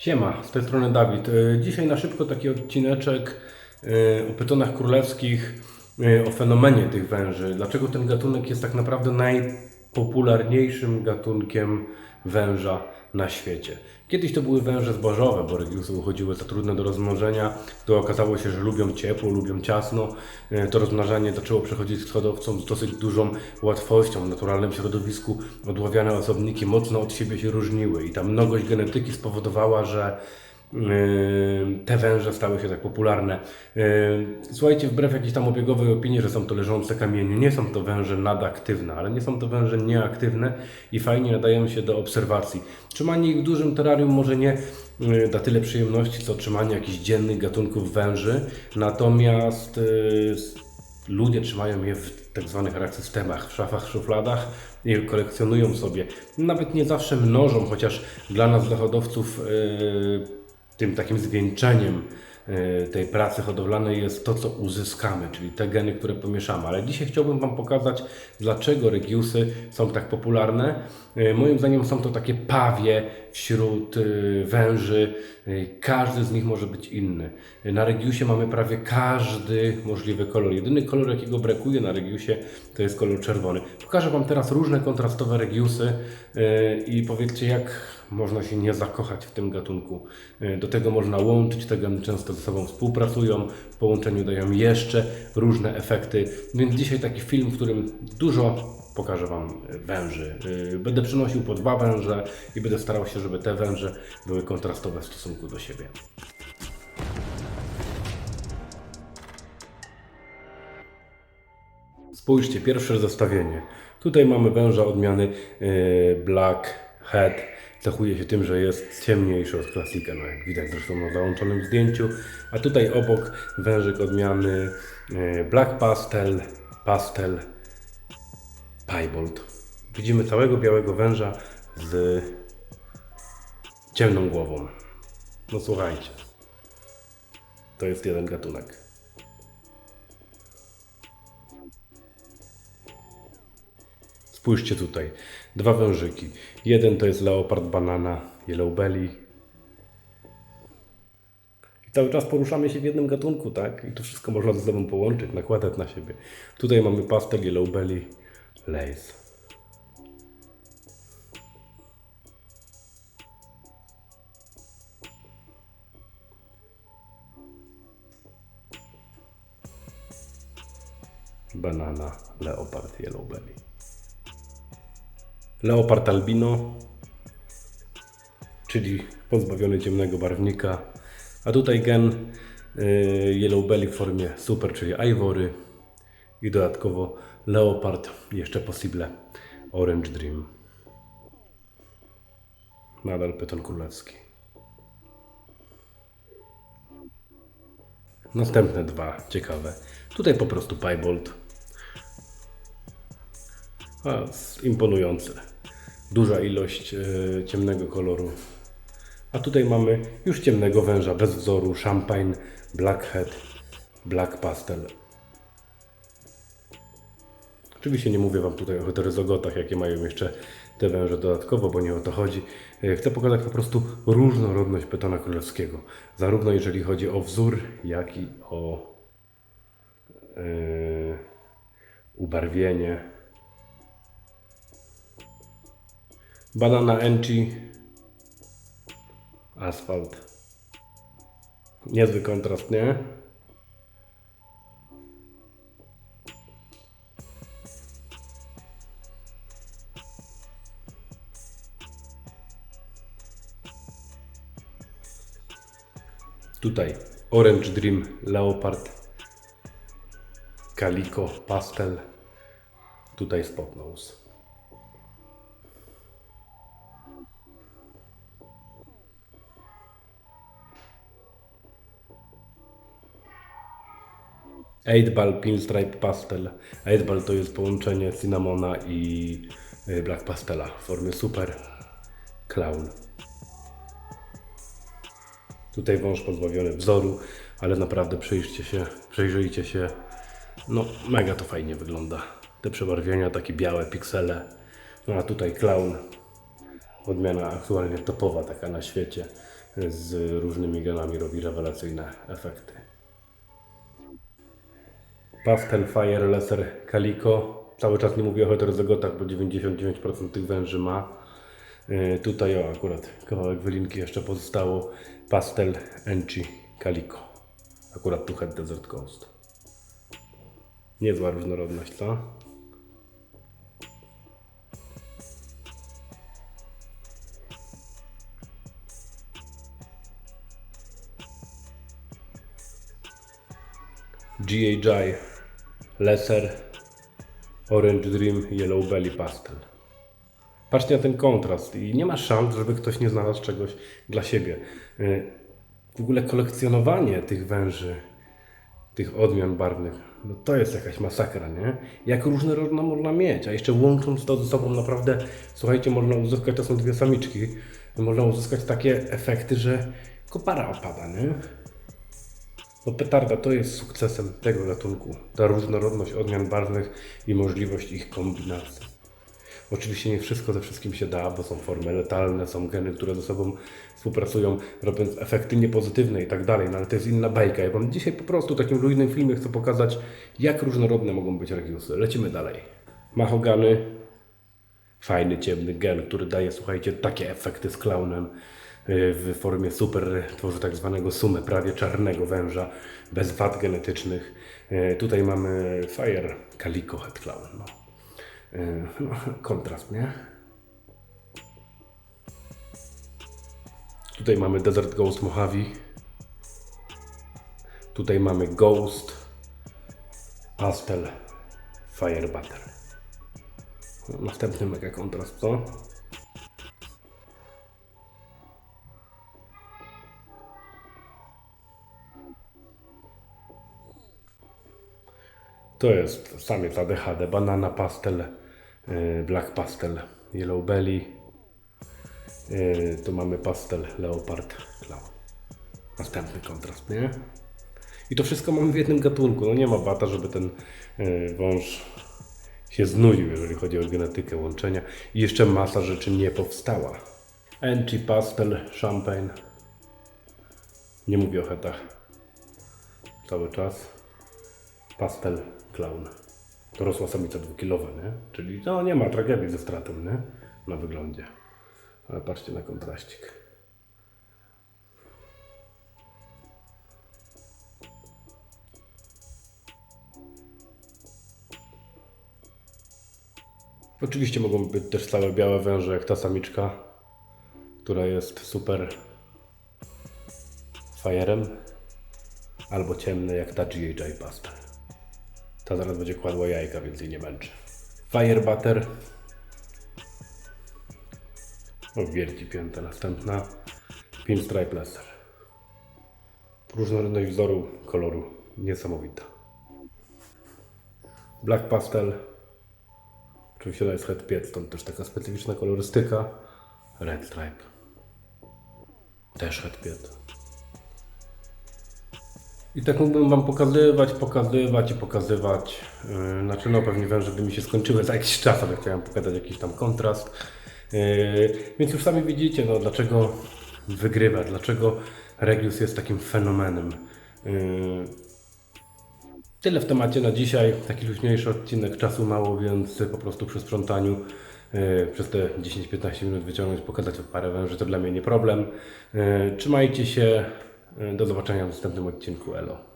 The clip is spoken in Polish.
Siema, z tej strony Dawid. E, Dzisiaj na szybko taki odcineczek e, o pytonach królewskich, e, o fenomenie tych węży. Dlaczego ten gatunek jest tak naprawdę najpopularniejszym gatunkiem węża na świecie. Kiedyś to były węże zbożowe, bo regiusy uchodziły za trudne do rozmnożenia. To okazało się, że lubią ciepło, lubią ciasno. E, To rozmnażanie zaczęło przechodzić z hodowcą z dosyć dużą łatwością. W naturalnym środowisku odławiane osobniki mocno od siebie się różniły i ta mnogość genetyki spowodowała, że te węże stały się tak popularne. Słuchajcie, wbrew jakiejś tam obiegowej opinii, że są to leżące kamienie, nie są to węże nadaktywne, ale nie są to węże nieaktywne i fajnie nadają się do obserwacji. Trzymanie ich w dużym terrarium może nie yy, da tyle przyjemności, co trzymanie jakichś dziennych gatunków węży, natomiast yy, ludzie trzymają je w tak zwanych systemach, w szafach, szufladach i kolekcjonują sobie. Nawet nie zawsze mnożą, chociaż dla nas, dla hodowców, yy, tym takim zwieńczeniem yy, tej pracy hodowlanej jest to, co uzyskamy, czyli te geny, które pomieszamy. Ale dzisiaj chciałbym Wam pokazać, dlaczego regiusy są tak popularne. Yy, Moim zdaniem są to takie pawie wśród yy, węży. Każdy z nich może być inny. Na regiusie mamy prawie każdy możliwy kolor. Jedyny kolor, jakiego brakuje na regiusie, to jest kolor czerwony. Pokażę Wam teraz różne kontrastowe regiusy i powiedzcie, jak można się nie zakochać w tym gatunku. Yy, Do tego można łączyć, te geny często ze sobą współpracują, w połączeniu dają jeszcze różne efekty. Więc dzisiaj taki film, w którym dużo pokażę Wam węży. Yy, Będę przynosił po dwa węże i będę starał się, żeby te węże były kontrastowe w stosunku do siebie. Spójrzcie, pierwsze zestawienie. Tutaj mamy węża odmiany yy, Black Head. Cechuje się tym, że jest ciemniejszy od klasika, no jak widać zresztą na załączonym zdjęciu. A tutaj obok wężyk odmiany yy, Black Pastel, Pastel, Piebald. Widzimy całego białego węża z ciemną głową. No słuchajcie, to jest jeden gatunek. Spójrzcie tutaj. Dwa wężyki. Jeden to jest leopard banana yellow belly. I cały czas poruszamy się w jednym gatunku, tak? I to wszystko można ze sobą połączyć, nakładać na siebie. Tutaj mamy pastel yellow belly lace. Banana leopard yellow belly. Leopard albino, czyli pozbawiony ciemnego barwnika. A tutaj gen y, Yellow Belly w formie super, czyli Ivory. I dodatkowo Leopard, jeszcze possible Orange Dream. Nadal pyton królewski. Następne dwa ciekawe. Tutaj po prostu Piebald. A, imponujące. Duża ilość e, ciemnego koloru. A tutaj mamy już ciemnego węża bez wzoru, champagne, blackhead, black pastel. Oczywiście nie mówię Wam tutaj o heterozogotach, jakie mają jeszcze te węże dodatkowo, bo nie o to chodzi. E, Chcę pokazać po prostu różnorodność pytona królewskiego. Zarówno jeżeli chodzi o wzór, jak i o e, ubarwienie. Banana Enchi. Asfalt. Niezły kontrast, nie? Tutaj Orange Dream Leopard Calico Pastel Tutaj Spot Nose Eight Ball Pinstripe Pastel. Eight Ball to jest połączenie Cinnamona i y, Black Pastela w formie Super Clown. Tutaj wąż pozbawiony wzoru, ale naprawdę przyjrzcie się, przejrzyjcie się. No, mega to fajnie wygląda. Te przebarwienia, takie białe piksele. No a tutaj clown. Odmiana aktualnie topowa taka na świecie. z różnymi genami robi rewelacyjne efekty. Pastel Fire Lesser Calico. Cały czas nie mówię o heterozygotach, bo 99% tych węży ma. Yy, Tutaj o, akurat kawałek wylinki jeszcze pozostało. Pastel Enchi Calico. Akurat tu Head Desert Ghost. Niezła różnorodność, co? GHI Lesser Orange Dream Yellow Belly Pastel. Patrzcie na ten kontrast i nie ma szans, żeby ktoś nie znalazł czegoś dla siebie. Y, W ogóle kolekcjonowanie tych węży, tych odmian barwnych, no to jest jakaś masakra, nie? Jak różnorodna można mieć, a jeszcze łącząc to ze sobą naprawdę, słuchajcie, można uzyskać, to są dwie samiczki, można uzyskać takie efekty, że kopara opada, nie? No petarda to jest sukcesem tego gatunku. Ta różnorodność odmian barwnych i możliwość ich kombinacji. Oczywiście nie wszystko ze wszystkim się da, bo są formy letalne, są geny, które ze sobą współpracują, robiąc efekty niepozytywne i tak dalej, no ale to jest inna bajka. Ja Wam dzisiaj po prostu w takim luźnym filmie chcę pokazać, jak różnorodne mogą być regiusy. Lecimy dalej. Mahogany, fajny, ciemny gen, który daje, słuchajcie, takie efekty z klaunem w formie super, tworzy tak zwanego sumę, prawie czarnego węża, bez wad genetycznych. Yy, Tutaj mamy Fire Calico Head Clown. No. Yy, No, kontrast, nie? Tutaj mamy Desert Ghost Mojave. Tutaj mamy Ghost Pastel Fire Butter. Następny mega kontrast, co? To jest samiec ADHD, banana pastel, y, black pastel, yellow belly. Y, Tu mamy pastel leopard clown. Następny kontrast, nie? I to wszystko mamy w jednym gatunku. No nie ma bata, żeby ten y, wąż się znudził, jeżeli chodzi o genetykę łączenia. I jeszcze masa rzeczy nie powstała. Enchi pastel, champagne. Nie mówię o hetach. Cały czas. Pastel clown. To rosła samica dwukilowa, nie? Czyli no nie ma tragedii ze stratą, nie? Na wyglądzie. Ale patrzcie na kontraścik. Oczywiście mogą być też całe białe węże, jak ta samiczka, która jest super fajerem, albo ciemne, jak ta GHI Pastel. Ta zaraz będzie kładła jajka, więc jej nie męczy. Fire Butter. O, wielki pięta następna. Pinstripe Lesser. Różnorodność wzoru, koloru niesamowita. Black Pastel. Oczywiście to jest Head Piet, stąd też taka specyficzna kolorystyka. Red Stripe. Też Head Piet. I tak mógłbym Wam pokazywać, pokazywać i pokazywać. Yy, Znaczy, no pewnie węże by mi się skończyły za jakiś czas, ale chciałem pokazać jakiś tam kontrast. Yy, Więc już sami widzicie, no dlaczego wygrywa, dlaczego Regius jest takim fenomenem. Yy, Tyle w temacie na dzisiaj. Taki luźniejszy odcinek, czasu mało, więc po prostu przy sprzątaniu przez te 10-15 minut wyciągnąć, pokazać parę węży to dla mnie nie problem. Trzymajcie się. Yy, Do zobaczenia w następnym odcinku. Elo.